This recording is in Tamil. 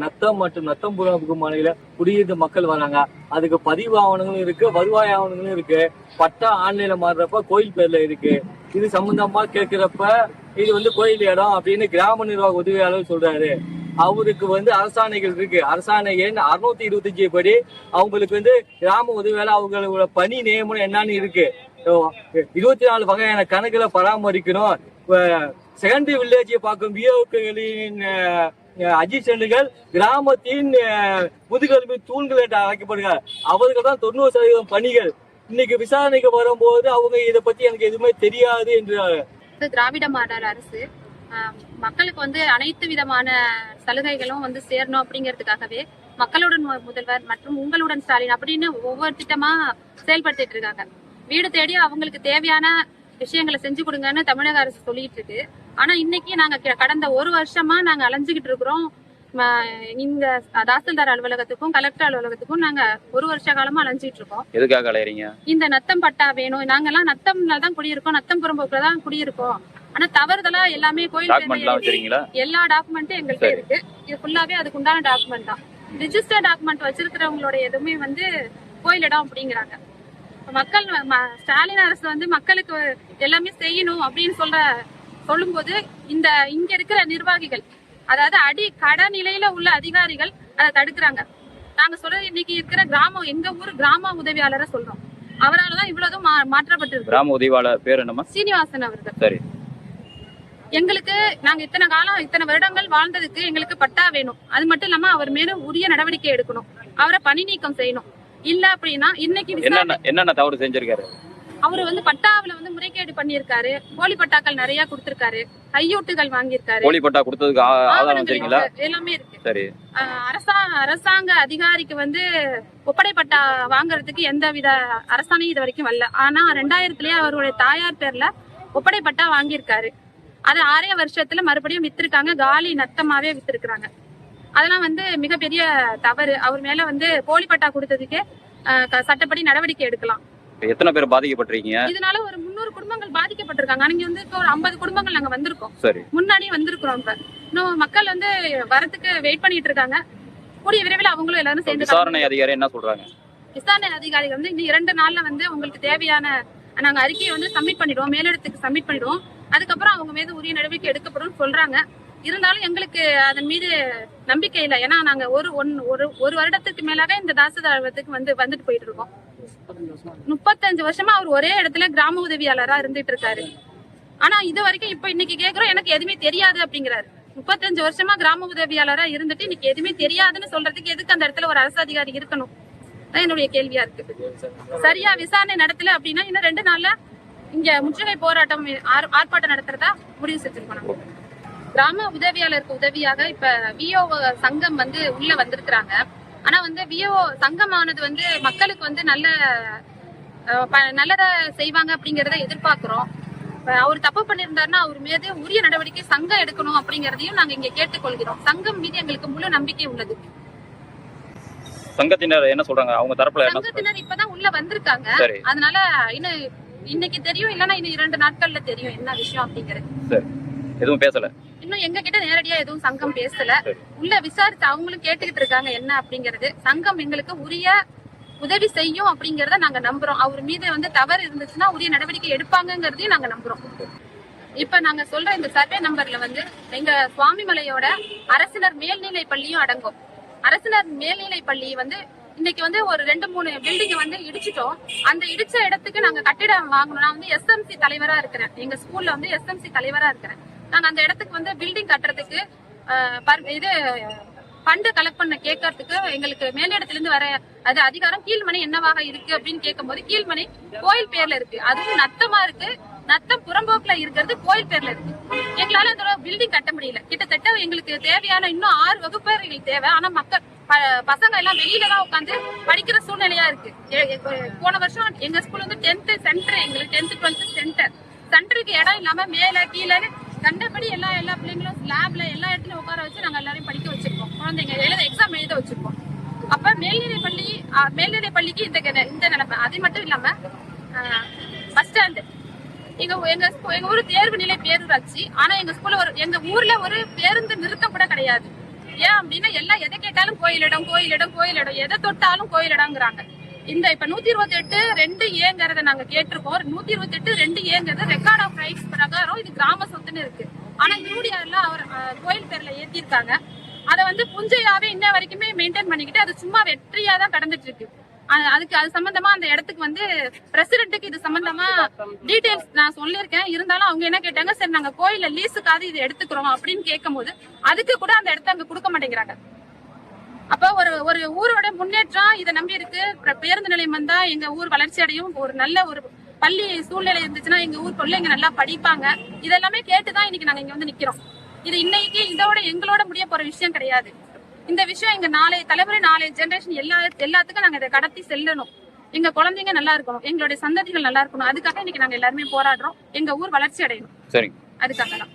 நத்தம் மற்றும் நத்தம் புறப்புக்கு மாநில குடியிருந்த மக்கள் வராங்க. அதுக்கு பதிவு ஆவணங்களும் இருக்கு வருவாய் ஆவணங்களும் இருக்கு. பட்டா ஆன்லைன்ல மாறுறப்ப கோயில் பேர்ல இருக்கு. இது சம்பந்தமா கேட்கிறப்ப இது வந்து கோயில் இடம் அப்படின்னு கிராம நிர்வாக உதவியாளர் சொல்றாரு. அவருக்கு வந்து அரசாணைகள் இருக்கு. அரசாணை எண் அறுநூத்தி இருபத்தஞ்சு படி. அவங்களுக்கு வந்து கிராம உதவியாளர் அவங்களோட பணி நியமனம் என்னன்னு இருக்கு. இருபத்தி நாலு வகையான கணக்குல பராமரிக்கணும். செகண்டரி வில்லேஜை பார்க்கும் அஜித் செண்டுகள் கிராமத்தின் முதுகெலும்பு தூண்கள் என்று அழைக்கப்படுகிறார். அவர்கள் தான் தொண்ணூறு சதவீதம் பணிகள். இன்னைக்கு விசாரணைக்கு வரும்போது அவங்க இதை பத்தி எனக்கு எதுவுமே தெரியாது என்று திராவிட மாடல் அரசு. மக்களுக்கு வந்து அனைத்து விதமான சலுகைகளும் வந்து சேரணும் அப்படிங்கிறதுக்காகவே மக்களுடன் முதல்வர் மற்றும் உங்களுடன் ஸ்டாலின் அப்படின்னு ஒவ்வொரு திட்டமா செயல்படுத்திட்டு இருக்காங்க. வீடு தேடி அவங்களுக்கு தேவையான விஷயங்களை செஞ்சு கொடுங்கன்னு தமிழக அரசு சொல்லிட்டு இருக்கு. ஆனா இன்னைக்கு நாங்க கடந்த ஒரு வருஷமா நாங்க அலைஞ்சுகிட்டு இருக்கிறோம். இந்த தாசில்தார் அலுவலகத்துக்கும் கலெக்டர் அலுவலகத்துக்கும் நாங்க ஒரு வருஷ காலமா அலைஞ்சிட்டு இருக்கோம். எதுக்காக அலையறீங்க? இந்த நத்தம் பட்டா வேணும். நாங்கெல்லாம் நத்தம்ல தான் குடியிருக்கோம். நத்தம் புறம்போக்குல தான் குடியிருக்கோம். ஆனா தவறுதலா எல்லாமே கோயில் எல்லாம் எல்லா டாக்குமெண்ட்டும் எங்கள்கிட்ட. இருக்கு. இது ஃபுல்லாவே அதுக்கு உண்டான டாக்குமெண்ட் தான். ரிஜிஸ்டர் டாக்குமெண்ட் வச்சிருக்கிறவங்களோட எதுவுமே வந்து கோயில் இடம் அப்படிங்கிறாங்க. மக்கள் ஸ்டாலின் அரசு வந்து மக்களுக்கு எல்லாமே செய்யணும் அப்படின்னு சொல்ற சொல்லும்போது இந்த இங்க இருக்கிற நிர்வாகிகள் அதாவது அடி கடநிலையில உள்ள அதிகாரிகள் அதை தடுக்கிறாங்க. நாங்க சொல்றது இன்னைக்கு இருக்கிற கிராமம் எங்க ஊர் கிராம உதவியாளரை சொல்றோம். அவரால் தான் இவ்வளவுதும் மா- மாற்றப்பட்டிருக்கு. கிராம உதவியாளர் பேர் என்னம்மா? சீனிவாசன் அவர்கள். சரி. எங்களுக்கு நாங்க இத்தனை காலம் இத்தனை வருடங்கள் வாழ்ந்ததுக்கு எங்களுக்கு பட்டா வேணும். அது மட்டும் இல்லாம அவர் மேல உரிய நடவடிக்கை எடுக்கணும். அவரை பணி நீக்கம் செய்யணும். இல்ல அப்படின்னா இன்னைக்கு என்னென்ன தவறு செஞ்சிருக்காரு? அவர் வந்து பட்டாவுல வந்து முறைகேடு பண்ணியிருக்காரு. போலி பட்டாக்கள் நிறைய கொடுத்திருக்காரு. கையூட்டுகள் வாங்கியிருக்காரு. போலி பட்டா கொடுத்ததுக்கு ஆதாரம். எல்லாமே இருக்கு. சரி. ஆஹ் அரசா- அரசாங்க அதிகாரிக்கு வந்து ஒப்படை பட்டா வாங்குறதுக்கு எந்த வித அரசாணையும் இது வரைக்கும் வரல. ஆனா ரெண்டாயிரத்துலயே அவருடைய தாயார் பேர்ல ஒப்படை பட்டா வாங்கியிருக்காரு. அது ஆறே வருஷத்துல மறுபடியும் வித்திருக்காங்க. காலி நத்தமாவே வித்திருக்காங்க அதெல்லாம் வந்து மிகப்பெரிய தவறு. அவர் மேல வந்து போலி பட்டா கொடுத்ததுக்கே சட்டப்படி நடவடிக்கை எடுக்கலாம். எத்தனை பேர் பாதிக்கப்பட்டிருக்கீங்க? இதனால ஒரு முன்னூறு குடும்பங்கள் பாதிக்கப்பட்டிருக்காங்க. ஆனா இங்க வந்து இப்போ ஒரு ஐம்பது குடும்பங்கள் நாங்க வந்திருக்கோம். சரி. முன்னாடி வந்திருக்கிறோம் இப்ப. இன்னும் மக்கள் வந்து வரத்துக்கு வெயிட் பண்ணிட்டு இருக்காங்க. கூடிய விரைவில் அவங்களும் எல்லாரும் சேர்ந்து விசாரணை அதிகாரி என்ன சொல்றாங்க? விசாரணை அதிகாரிகள் வந்து இன்னும் இரண்டு நாள்ல வந்து உங்களுக்கு தேவையான நாங்க அறிக்கையை வந்து சப்மிட் பண்ணிடுவோம். மேலிடத்துக்கு சப்மிட் பண்ணிடுவோம். அதுக்கப்புறம் அவங்க மீது உரிய நடவடிக்கை எடுக்கப்படும் சொல்றாங்க. இருந்தாலும் எங்களுக்கு அதன் மீது நம்பிக்கை இல்லை. ஏன்னா நாங்க ஒரு ஒன் ஒரு ஒரு வருடத்துக்கு மேலாக இந்த தாசில்தாரத்துக்கு வந்து வந்துட்டு போயிட்டு இருக்கோம். முப்பத்தஞ்சு வருஷமா அவர் ஒரே இடத்துல கிராம உதவியாளரா இருந்துட்டு இருக்காரு ஆனா இது வரைக்கும் இப்ப இன்னைக்கு கேக்குறோம் எனக்கு எதுவுமே தெரியாது அப்படிங்கிறாரு. முப்பத்தஞ்சு வருஷமா கிராம உதவியாளரா இருந்துட்டு இன்னைக்கு எதுவுமே தெரியாதுன்னு சொல்றதுக்கு எதுக்கு அந்த இடத்துல ஒரு அரசு அதிகாரி இருக்கணும்? என்னுடைய கேள்வியா இருக்கு. சரியா விசாரணை நடத்தல அப்படின்னா இன்னும் ரெண்டு நாள்ல இங்க முற்றுகை போராட்டம் ஆர்- ஆர்ப்பாட்டம் நடத்துறதா முடிவு செஞ்சிருக்கோம் கிராம உதவியாளருக்கு உதவியாக இப்ப விஓ சங்கம் வந்து உள்ள வந்திருக்கிறாங்க. ஆனா வந்து விஓ சங்கமானது வந்து மக்களுக்கு வந்து நல்ல நல்லத செய்வாங்க அப்படிங்கறத எதிர்பார்க்கிறோம். அவர் தப்பு பண்ணியிருந்தாருன்னா அவர் மீது உரிய நடவடிக்கை சங்கம் எடுக்கணும் அப்படிங்கறதையும் நாங்க இங்க கேட்டுக்கொள்கிறோம். சங்கம் மீது எங்களுக்கு முழு நம்பிக்கை உள்ளது. சங்கத்தினர் என்ன சொல்றாங்க? அவங்க தரப்புல சங்கத்தினர் இப்பதான் உள்ள வந்திருக்காங்க. அதனால இன்னும் இன்னைக்கு தெரியும் இல்லன்னா இன்னும் இரண்டு நாட்கள்ல தெரியும் என்ன விஷயம் அப்படிங்கிறது. எதுவும் பேசல. இன்னும் எங்க கிட்ட நேரடியா எதுவும் சங்கம் பேசல. உள்ள விசாரிச்சு அவங்களும் கேட்டுக்கிட்டு இருக்காங்க என்ன அப்படிங்கறது. சங்கம் எங்களுக்கு உரிய உதவி செய்யும் அப்படிங்கறத நாங்க நம்புறோம். அவர் மீது வந்து தவறு இருந்துச்சுன்னா உரிய நடவடிக்கை எடுப்பாங்கங்கறதையும் நாங்க நம்புறோம். இப்ப நாங்க சொல்ற இந்த சர்வே நம்பர்ல வந்து எங்க சுவாமிமலையோட அரசினர் மேல்நிலை பள்ளியும் அடங்கும். அரசினர் மேல்நிலை பள்ளி வந்து இன்னைக்கு வந்து ஒரு ரெண்டு மூணு பில்டிங் வந்து இடிச்சிட்டோம். அந்த இடிச்ச இடத்துக்கு நாங்க கட்டிடம் வாங்கணும் நான் வந்து எஸ்எம்சி தலைவரா இருக்கிறேன். எங்க ஸ்கூல்ல வந்து எஸ்எம்சி தலைவரா இருக்கிறேன். நாங்க அந்த இடத்துக்கு வந்து பில்டிங் கட்டுறதுக்கு பர்- இது ஃபண்டு கலெக்ட் பண்ண கேட்கறதுக்கு எங்களுக்கு மேலிடத்துல இருந்து வர அது அதிகாரம் கீழ்மனை என்னவாக இருக்கு அப்படின்னு கேட்கும்போது கீழ்மனை கோயில் பேர்ல இருக்கு. அதுவும் நத்தமா இருக்கு. நத்தம் புறம்போக்குல இருக்கிறது கோயில் பேர்ல இருக்கு. எங்களால அந்த பில்டிங் கட்ட முடியல. கிட்டத்தட்ட எங்களுக்கு தேவையான இன்னும் ஆறு வகுப்பறைகள் தேவை. ஆனா மக்கள் ப- பசங்க எல்லாம் வெளியில தான் உட்காந்து படிக்கிற சூழ்நிலையா இருக்கு. போன வருஷம் எங்க ஸ்கூல் வந்து டென்த் சென்டர் எங்களுக்கு டென்த் டுவெல்த் சென்டர் சென்டருக்கு இடம் இல்லாம மேல கீழே கண்டபடி எல்லா எல்லா பிள்ளைங்களும் லேப்ல எல்லா இடத்துலயும் உட்கார வச்சு நாங்க எல்லாரையும் படிக்க வச்சிருக்கோம். குழந்தைங்க எழுத எக்ஸாம் எழுத வச்சிருக்கோம். அப்ப மேல்நிலை பள்ளி மேல்நிலை பள்ளிக்கு இந்த இந்த நிலைமை. அது மட்டும் இல்லாம பஸ் ஸ்டாண்டு எங்க எங்க எங்க ஊர் தேர்வு நிலை பேரூராட்சி. ஆனா எங்க ஸ்கூல்ல ஒரு எங்க ஊர்ல ஒரு பேருந்து நிறுத்தம் கூட கிடையாது. ஏன் அப்படின்னா எல்லாம் எதை கேட்டாலும் கோயிலிடம் கோயிலிடம் கோயிலிடம் எதை தொட்டாலும் கோயிலிடம்ங்கிறாங்க இந்த இப்ப நூத்தி இருபத்தி எட்டு ரெண்டு ஏங்கிறத நாங்க கேட்டிருக்கோம். நூத்தி இருபத்தி எட்டு ரெண்டு ஏங்கிறது ரெக்கார்ட் ஆஃப் ரைட்ஸ் பிரகாரம் இது கிராம சொத்துன்னு இருக்கு. ஆனா யூடிஆர்ல அவர் கோயில் பேர்ல ஏத்திருக்காங்க அதை வந்து புஞ்சையாவே இன்ன வரைக்குமே மெயின்டைன் பண்ணிக்கிட்டு அது சும்மா வெற்றியா தான் கடந்துட்டு இருக்கு அதுக்கு அது சம்பந்தமா அந்த இடத்துக்கு வந்து பிரசிடென்ட்டுக்கு இது சம்பந்தமா டீடைல்ஸ் நான் சொல்லியிருக்கேன். இருந்தாலும் அவங்க என்ன கேட்டாங்க சரி நாங்க கோயில்ல லீஸுக்காவது இது எடுத்துக்கிறோம் அப்படின்னு கேட்கும் போது அதுக்கு கூட அந்த இடத்த அங்க கொடுக்க மாட்டேங்கிறாங்க. அப்ப ஒரு ஊரோட முன்னேற்றம் இதை நம்பி இருக்கு. பேருந்து நிலையம் வந்தா எங்க ஊர் வளர்ச்சி அடையும். ஒரு நல்ல ஒரு பள்ளி சூழ்நிலை இருந்துச்சுன்னா எங்க ஊர் பிள்ளைங்க நல்லா படிப்பாங்க. இதெல்லாமே கேட்டுதான் இன்னைக்கு நாங்க இங்க வந்து நிக்கிறோம். இது இன்னைக்கு இதோட எங்களோட முடிய போற விஷயம் கிடையாது. இந்த விஷயம் எங்க நாளைய தலைமுறை நாளைய ஜெனரேஷன் எல்லா எல்லாத்துக்கும் நாங்க இதை கடத்தி செல்லணும். எங்க குழந்தைங்க நல்லா இருக்கணும். எங்களுடைய சந்ததிகள் நல்லா இருக்கணும். அதுக்காக இன்னைக்கு நாங்க எல்லாருமே போராடுறோம். எங்க ஊர் வளர்ச்சி அடையணும். அதுக்காக தான்